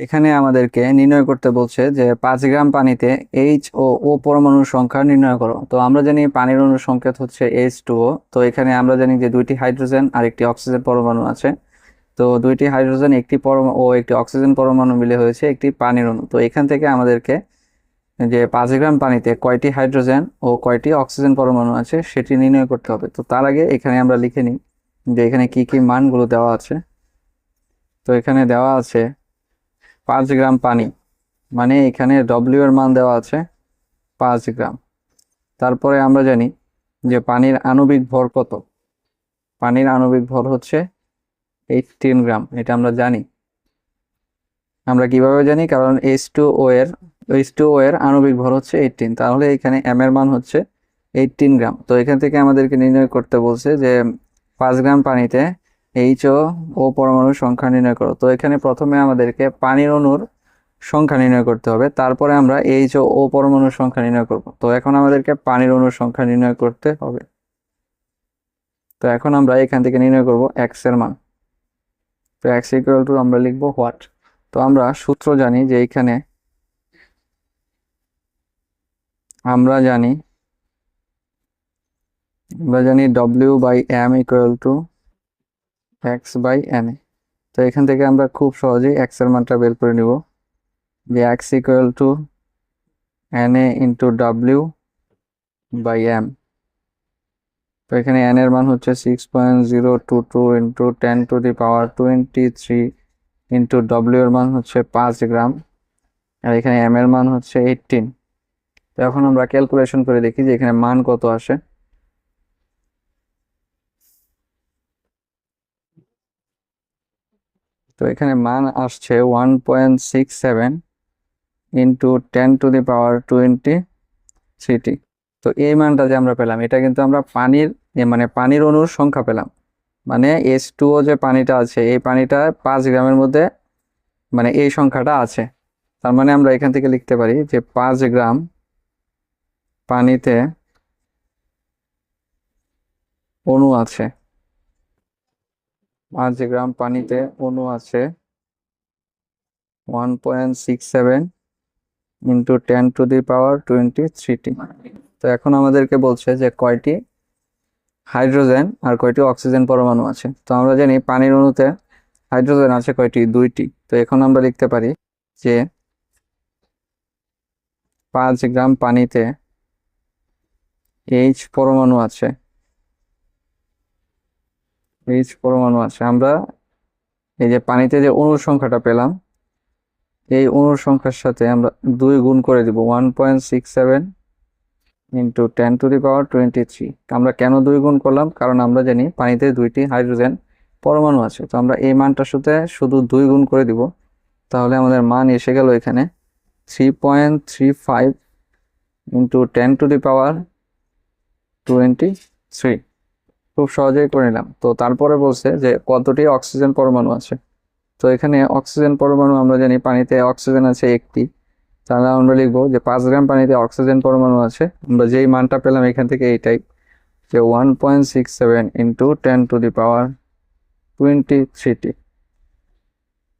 এখানে আমাদেরকে নির্ণয় করতে বলছে যে পাঁচ গ্রাম পানিতে এইচ ও ও পরমাণুর সংখ্যা নির্ণয় করো। তো আমরা জানি পানির অণুর সংকেত হচ্ছে এইচ টু ও তো এখানে আমরা জানি যে দুইটি হাইড্রোজেন আর একটি অক্সিজেন পরমাণু আছে। তো দুইটি হাইড্রোজেন, একটি পরমাণু ও একটি অক্সিজেন পরমাণু মিলে হয়েছে একটি পানির অণু। তো এখান থেকে আমাদেরকে যে পাঁচ গ্রাম পানিতে কয়টি হাইড্রোজেন ও কয়টি অক্সিজেন পরমাণু আছে সেটি নির্ণয় করতে হবে। তো তার আগে এখানে আমরা লিখে নিই যে এখানে কি কি মানগুলো দেওয়া আছে। তো এখানে দেওয়া আছে পাঁচ গ্রাম পানি। মানে এখানে ডব্লিউ এর মান দেওয়া আছে পাঁচ গ্রাম। তারপরে আমরা জানি যে পানির আণবিক ভর কত। পানির আণবিক ভর হচ্ছে এইটিন গ্রাম। এটা আমরা জানি। আমরা কীভাবে জানি? কারণ এইচ টু ও এর এইচ টু ও এর আণবিক ভর হচ্ছে এইটিন তাহলে এখানে এম এর মান হচ্ছে এইটিন গ্রাম। তো এখান থেকে আমাদেরকে নির্ণয় করতে বলছে যে পাঁচ গ্রাম পানিতে এইচ ও পরমাণুর সংখ্যা নির্ণয় করো। তো এখানে প্রথমে আমাদেরকে পানির অণুর সংখ্যা নির্ণয় করতে হবে। তারপরে আমরা এইচ ও পরমাণুর সংখ্যা নির্ণয় করব। তো এখন আমাদেরকে পানির অণুর সংখ্যা নির্ণয় করতে হবে। তো এখন আমরা এখান থেকে নির্ণয় করব এক্সের মান। তো এক্স ইকুয়াল টু আমরা লিখব হোয়াট তো আমরা সূত্র জানি যে এইখানে আমরা জানি আমরা জানি W by M equal to X by N A তো এখান থেকে আমরা খুব সহজেই এক্সের মানটা বের করে নিব। যে X equal to N A into W by M তো এখানে এন এর মান হচ্ছে six point zero two two into ten to the power twenty three into W এর মান হচ্ছে পাঁচ গ্রাম। আর এখানে এম এর মান হচ্ছে এইটিন তো এখন আমরা ক্যালকুলেশন করে দেখি যে এখানে মান কত আসে। তো এখানে মান আসছে one point six seven into ten to the power twenty thirty তো এই মানটা যে আমরা পেলাম, এটা কিন্তু আমরা পানির মানে পানির অণুর সংখ্যা পেলাম। মানে এস টুও যে পানিটা আছে, এই পানিটা পাঁচ গ্রামের মধ্যে মানে এই সংখ্যাটা আছে। তার মানে আমরা এখান থেকে লিখতে পারি যে পাঁচ গ্রাম পানিতে অণু আছে। পাঁচ গ্রাম পানিতে অণু আছে। One point six seven into ten to the power twenty thirty. তো এখন আমাদেরকে বলছে যে কয়টি হাইড্রোজেন আর কয়টি অক্সিজেন পরমাণু আছে? তো আমরা জানি পানির অণুতে হাইড্রোজেন আছে কয়টি? দুইটি। তো এখন আমরা লিখতে পারি যে পাঁচ গ্রাম পানিতে এইচ পরমাণু আছে। এইচ পরমাণু আছে। আমরা এই যে পানিতে যে অণুর সংখ্যাটা পেলাম, এই অণুর সংখ্যার সাথে আমরা দুই গুণ করে দিব one point six seven into ten to the power twenty three আমরা কেন দুই গুণ করলাম? কারণ আমরা জানি পানিতে দুইটি হাইড্রোজেন পরমাণু আছে। তো আমরা এই মানটার সাথে শুধু দুই গুণ করে দিব। তাহলে আমাদের মান এসে গেল এখানে three point three five into ten to the power twenty three খুব সহজেই করে নিলাম। তো তারপরে বলছে যে কতটি অক্সিজেন পরমাণু আছে? তো এখানে অক্সিজেন পরমাণু আমরা জানি পানিতে অক্সিজেন আছে একটি। তাহলে আমরা লিখব যে পাঁচ গ্রাম পানিতে অক্সিজেন পরমাণু আছে। আমরা যেই মানটা পেলাম এখান থেকে এইটাই যে one point six seven into ten to the power twenty thirty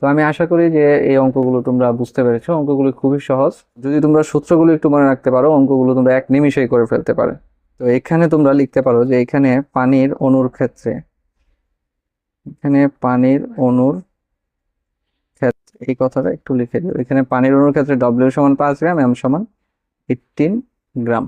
তো আমি আশা করি যে এই অঙ্কগুলো তোমরা বুঝতে পেরেছ। অঙ্কগুলো খুবই সহজ। যদি তোমরা সূত্রগুলো একটু মনে রাখতে পারো, অঙ্কগুলো তোমরা এক নিমিষেই করে ফেলতে পারো। তো এখানে তোমরা লিখতে পারো যে এখানে পানির অনুর ক্ষেত্রে, এখানে পানির অনুর ক্ষেত্রে, এই কথাটা একটু লিখে দিও। এখানে পানির অনুর ক্ষেত্রে ডব্লিউ সমান পাঁচ গ্রাম এম সমান এইটিন গ্রাম।